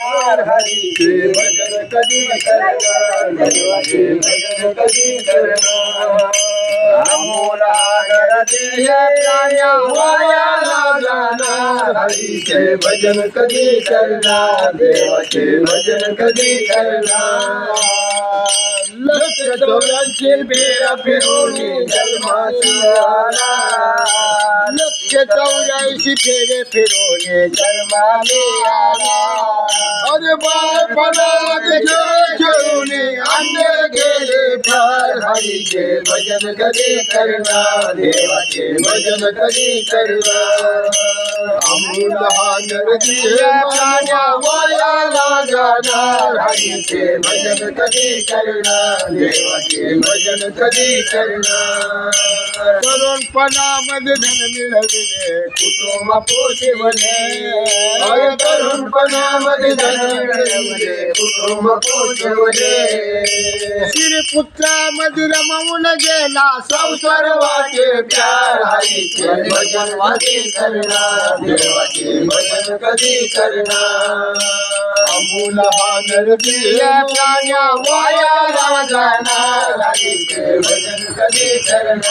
हरि से भजन कभी करना से भजन कभी करना हरि से भजन कभी करना देव के भजन कभी करना लक्ष्य तो लक्ष्य मेरा फिरोनी जलमा सियाना लक्ष्य तो लक्ष्य फेरे फिरोनी जलमा सियाना बाळपणात खेळ खेळून अंधे गेले फार हरीचे भजन कधी करणार देवाचे भजन कधी करणार अमूल हा प्राण्या वयाला जाणार हरीचे भजन कधी करणार देवाचे भजन कधी करणार? परंपरा मधन मिलविने कुटुंब पोषिवने अय परंपरा मधन मिलविने श्री पुत्र मधुर मौन गेला सौ सर्वाचे प्यार भजन वाजे करना भजन कधी करना अमूल भजन कधी करना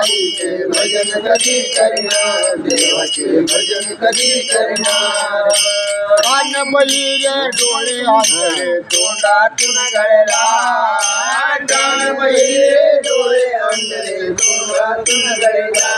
हरीचे भजन कधी करणार देवाचे भजन कधी करणार कान बहिरे डोळे आंधळे तोंडातून गळला कान बहिरे डोळे आंधळे तोंडातून गळला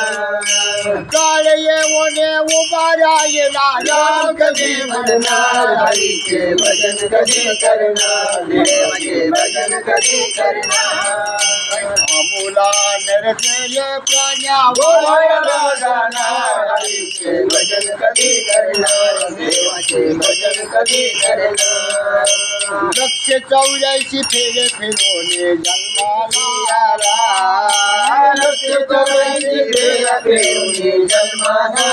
काळ येऊने उभा राहिला. राम कधी म्हणणार हरीचे भजन कधी करणार? देवाचे भजन कधी करणार? मुला नरजय प्राण्या वयाला जाणार. हरीचे भजन कधी करणार? देवाचे भजन कधी करणार? लक्ष चौऱ्याऐंशी फेरे फिरवणे जन्माला लक्ष चौऱ्याऐंशी फेरे फिरवणे जन्माला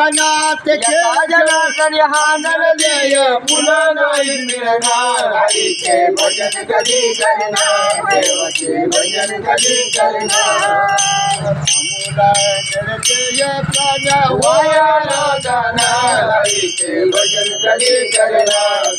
बाळपणात खेळ हा नरदेय पुन्हा नाही मिळणार। हरीचे भजन कधी करणार? देवाचे भजन कधी करणार? नरदेय प्राण्या वायाला जाणार। हरीचे भजन कधी करणार?